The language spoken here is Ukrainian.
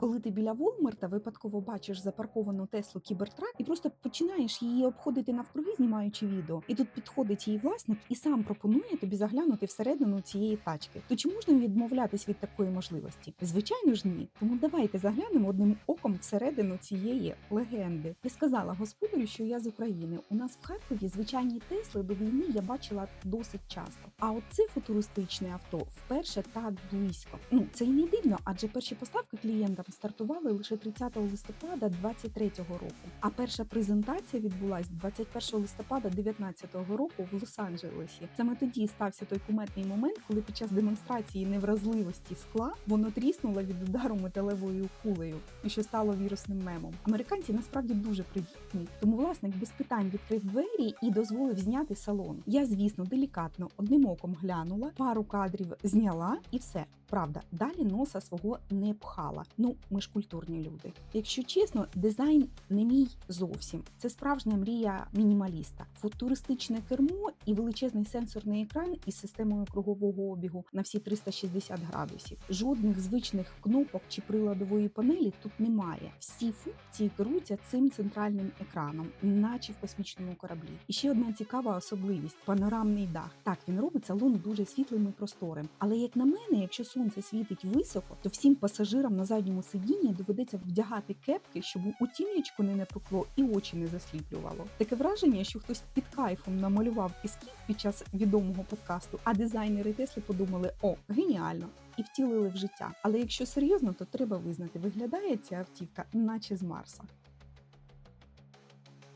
Коли ти біля Волмарта випадково бачиш запарковану Теслу Кібертрак і просто починаєш її обходити навкруги, знімаючи відео, і тут підходить її власник і сам пропонує тобі заглянути всередину цієї тачки. То чи можна відмовлятись від такої можливості? Звичайно ж ні. Тому давайте заглянемо одним оком всередину цієї легенди. Я сказала господарю, що я з України. У нас в Харкові звичайні Тесли до війни я бачила досить часто. А от це футуристичне авто вперше так близько. Ну це й не дивно, адже перші поставки клієнтам стартували лише 30 листопада 2023 року. А перша презентація відбулась 21 листопада 2019 року в Лос-Анджелесі. Саме тоді стався той куметний момент, коли під час демонстрації невразливості скла воно тріснуло від удару металевою кулею, і що стало вірусним мемом. Американці насправді дуже привітні, тому власник без питань відкрив двері і дозволив зняти салон. Я, звісно, делікатно одним оком глянула, пару кадрів зняла і все. Правда, далі носа свого не пхала. Ну, ми ж культурні люди. Якщо чесно, дизайн не мій зовсім. Це справжня мрія мінімаліста. Футуристичне кермо і величезний сенсорний екран із системою кругового обігу на всі 360 градусів. Жодних звичних кнопок чи приладової панелі тут немає. Всі функції керуються цим центральним екраном, наче в космічному кораблі. І ще одна цікава особливість панорамний дах. Так він робить салон дуже світлим і просторим. Але як на мене, якщо сонце світить високо, то всім пасажирам на задньому сидінні доведеться вдягати кепки, щоб у тінечку не напекло і очі не засліплювало. Таке враження, що хтось під кайфом намалював ескіз під час відомого подкасту, а дизайнери Тесли подумали: о, геніально! І втілили в життя. Але якщо серйозно, то треба визнати, виглядає ця автівка, наче з Марса.